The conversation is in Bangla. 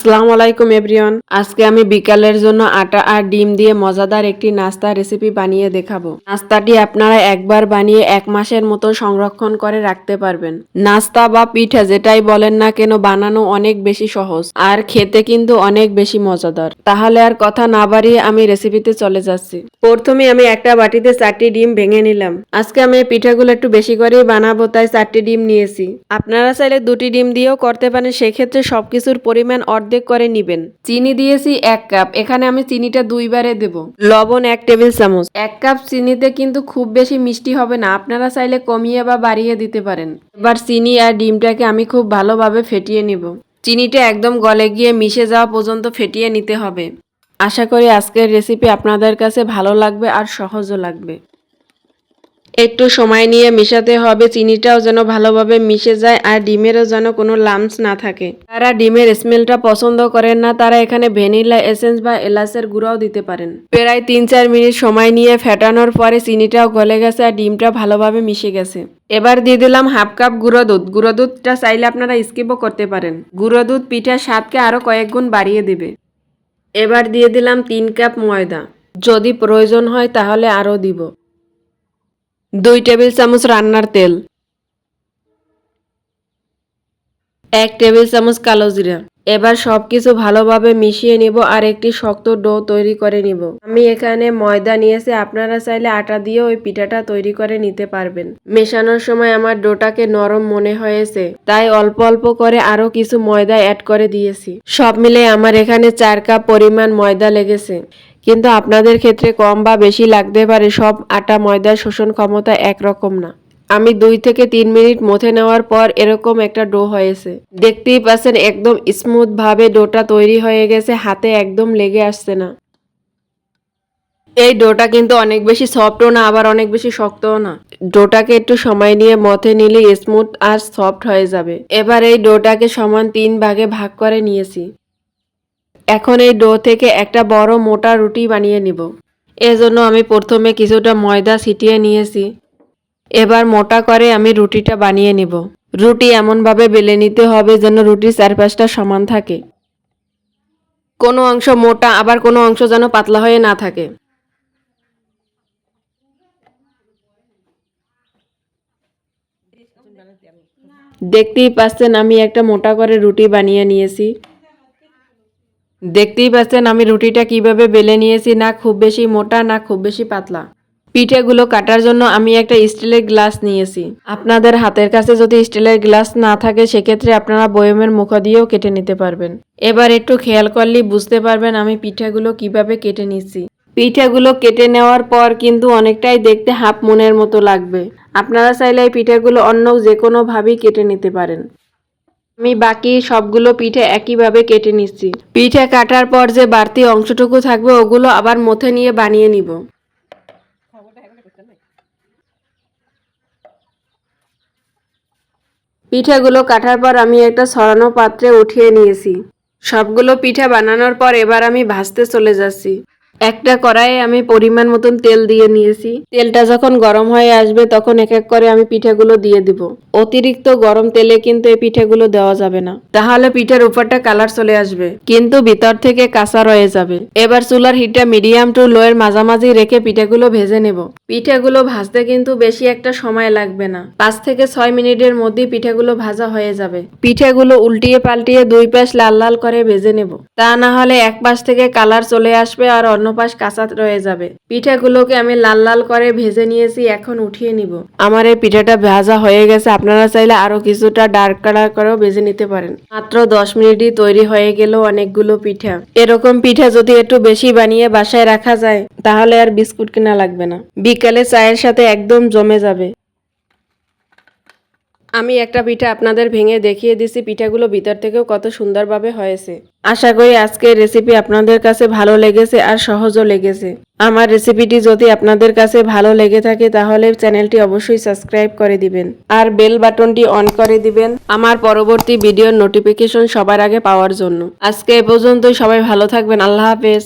আসসালামু আলাইকুম, এভরিওয়ান। আজকে আমি বিকালের জন্য আটা আর ডিম দিয়ে মজাদার একটি নাস্তা রেসিপি বানিয়ে দেখাবো। নাস্তাটি আপনারা একবার বানিয়ে এক মাসের মতো সংরক্ষণ করে রাখতে পারবেন। নাস্তা বা পিঠা যেটাই বলেন না কেন, বানানো অনেক বেশি সহজ আর খেতে কিন্তু অনেক বেশি মজাদার। তাহলে আর কথা না বাড়িয়ে আমি রেসিপিতে চলে যাচ্ছি। প্রথমে আমি একটা বাটিতে চারটি ডিম ভেঙে নিলাম। আজকে আমি পিঠাগুলো একটু বেশি করেই বানাবো, তাই চারটি ডিম নিয়েছি। আপনারা চাইলে দুটি ডিম দিয়েও করতে পারেন, সেক্ষেত্রে সবকিছুর পরিমাণ অর্ধেক করে নিবেন। চিনি দিয়েছি এক কাপ। এখানে আমি চিনিটা দুইবারে দেব। লবণ এক টেবিল চামচ। এক কাপ চিনিতে কিন্তু খুব বেশি মিষ্টি হবে না। আপনারা চাইলে কমিয়ে বা বাড়িয়ে দিতে পারেন। এবার চিনি আর ডিমটাকে আমি খুব ভালোভাবে ফেটিয়ে নিব। চিনিটা একদম গলে গিয়ে মিশে যাওয়া পর্যন্ত ফেটিয়ে নিতে হবে। আশা করি আজকের রেসিপি আপনাদের কাছে ভালো লাগবে আর সহজও লাগবে। একটু সময় নিয়ে মেশাতে হবে। চিনিটাও যেন ভালোভাবে মিশে যায় আর ডিমেরও যেন কোনো লামস না থাকে। যারা ডিমের স্মেলটা পছন্দ করেন না, তারা এখানে ভ্যানিলা এসেন্স বা এলাচের গুঁড়াও দিতে পারেন। প্রায় তিন চার মিনিট সময় নিয়ে ফেটানোর পরে চিনিটাও গলে গেছে আর ডিমটা ভালোভাবে মিশে গেছে। এবার দিয়ে দিলাম হাফ কাপ গুঁড়ো দুধ। গুঁড়ো দুধটা চাইলে আপনারা স্কিপও করতে পারেন। গুঁড়ো দুধ পিঠার স্বাদকে আরও কয়েক গুণ বাড়িয়ে দেবে। এবার দিয়ে দিলাম তিন কাপ ময়দা। যদি প্রয়োজন হয় তাহলে আরও দিব। দুই টেবিল চামচ রান্নার তেল। এক টেবিল চামচ কালো জিরা। এবার সবকিছু ভালোভাবে মিশিয়ে নিব আর একটি শক্ত ডো তৈরি করে নিব। আমি এখানে ময়দা নিয়েছি, আপনারা চাইলে আটা দিয়ে ওই পিঠাটা তৈরি করে নিতে পারবেন। মেশানোর সময় আমার ডোটাকে নরম মনে হয়েছে, তাই অল্প অল্প করে আরও কিছু ময়দা অ্যাড করে দিয়েছি। সব মিলে আমার এখানে চার কাপ পরিমাণ ময়দা লেগেছে। কিন্তু আপনাদের ক্ষেত্রে কম বা বেশি লাগতে পারে, সব আটা ময়দার শোষণ ক্ষমতা একরকম না। আমি দুই থেকে তিন মিনিট মথে নেওয়ার পর এরকম একটা ডো হয়েছে। দেখতেই পাচ্ছেন, একদম স্মুথ ভাবে ডোটা তৈরি হয়ে গেছে, হাতে একদম লেগে আসছে না। এই ডোটা কিন্তু অনেক বেশি সফটও না, আবার অনেক বেশি শক্তও না। ডোটাকে একটু সময় নিয়ে মথে নিলে স্মুথ আর সফট হয়ে যাবে। এবার এই ডোটাকে সমান তিন ভাগে ভাগ করে নিয়েছি। এখন এই ডো থেকে একটা বড় মোটা রুটি বানিয়ে নিব। এজন্য আমি প্রথমে কিছুটা ময়দা ছিটিয়ে নিয়েছি। এবার মোটা করে আমি রুটিটা বানিয়ে নিব। রুটি এমনভাবে বেলে নিতে হবে যেন রুটির চারপাশটা সমান থাকে। কোনো অংশ মোটা, আবার কোনো অংশ যেন পাতলা হয়ে না থাকে। দেখতেই পাচ্ছেন আমি একটা মোটা করে রুটি বানিয়ে নিয়েছি। দেখতেই পাচ্ছেন আমি রুটিটা কীভাবে বেলে নিয়েছি, না খুব বেশি মোটা, না খুব বেশি পাতলা। পিঠেগুলো কাটার জন্য আমি একটা স্টিলের গ্লাস নিয়েছি। আপনাদের হাতের কাছে যদি স্টিলের গ্লাস না থাকে, সেক্ষেত্রে আপনারা বয়মের মুখ দিয়েও কেটে নিতে পারবেন। এবার একটু খেয়াল করলেই বুঝতে পারবেন আমি পিঠাগুলো কীভাবে কেটে নিচ্ছি। পিঠেগুলো কেটে নেওয়ার পর কিন্তু অনেকটাই দেখতে হাফ মনের মতো লাগবে। আপনারা চাইলে এই পিঠেগুলো অন্য যে কোনোভাবেই কেটে নিতে পারেন। আমি বাকি সবগুলো পিঠে একইভাবে কেটে নিচ্ছি। পিঠে কাটার পর যে বাড়তি অংশটুকু থাকবে, ওগুলো আবার মথে নিয়ে বানিয়ে নিব। পিঠেগুলো কাটার পর আমি একটা ছড়ানো পাত্রে উঠিয়ে নিয়েছি। সবগুলো পিঠা বানানোর পর এবার আমি ভাজতে চলে যাচ্ছি। একটা কড়াইয়ে আমি পরিমাণ মতন তেল দিয়ে নিয়েছি। তেলটা যখন গরম হয়ে আসবে, তখন এক এক করে আমি পিঠাগুলো দিয়ে দিব। অতিরিক্ত গরম তেলে কিন্তু এই পিঠাগুলো দেওয়া যাবে না। তাহলে পিঠার উপরটা কালার চলে আসবে, কিন্তু ভিতর থেকে কাঁচা রয়ে যাবে। এবার চুলার হিটটা মিডিয়াম টু লো এর মাঝামাঝি রেখে পিঠাগুলো ভেজে নেব। পিঠাগুলো ভাজতে কিন্তু বেশি একটা সময় লাগবে না। পাঁচ থেকে ছয় মিনিটের মধ্যেই পিঠাগুলো ভাজা হয়ে যাবে। পিঠাগুলো উল্টিয়ে পাল্টিয়ে দুই পাশ লাল লাল করে ভেজে নেব। তা না হলে এক পাশ থেকে কালার চলে আসবে আর অন্য পাশ কাঁচা রয়ে যাবে। পিঠাগুলোকে আমি লাল লাল করে ভেজে নিয়েছি, এখন উঠিয়ে নিব। আমার এই পিঠাটা ভাজা হয়ে গেছে, আপনারা চাইলে আরও কিছুটা ডার্ক কালার করেও ভেজে নিতে পারেন। মাত্র দশ মিনিটই তৈরি হয়ে গেল অনেকগুলো পিঠা। এরকম পিঠা যদি একটু বেশি বানিয়ে বাসায় রাখা যায়, তাহলে আর বিস্কুট কেনা লাগবে না। বিকালে চায়ের সাথে একদম জমে যাবে। আমি একটা পিঠা আপনাদের ভেঙে দেখিয়ে দিছি, পিঠাগুলো ভিতর থেকেও কত সুন্দরভাবে হয়েছে। আশা করি আজকের রেসিপি আপনাদের কাছে ভালো লেগেছে আর সহজও লেগেছে। আমার রেসিপিটি যদি আপনাদের কাছে ভালো লেগে থাকে, তাহলে চ্যানেলটি অবশ্যই সাবস্ক্রাইব করে দিবেন। আর বেল বাটনটি অন করে দিবেন আমার পরবর্তী ভিডিওর নোটিফিকেশন সবার আগে পাওয়ার জন্য। আজকে এ পর্যন্তই, সবাই ভালো থাকবেন, আল্লাহ হাফেজ।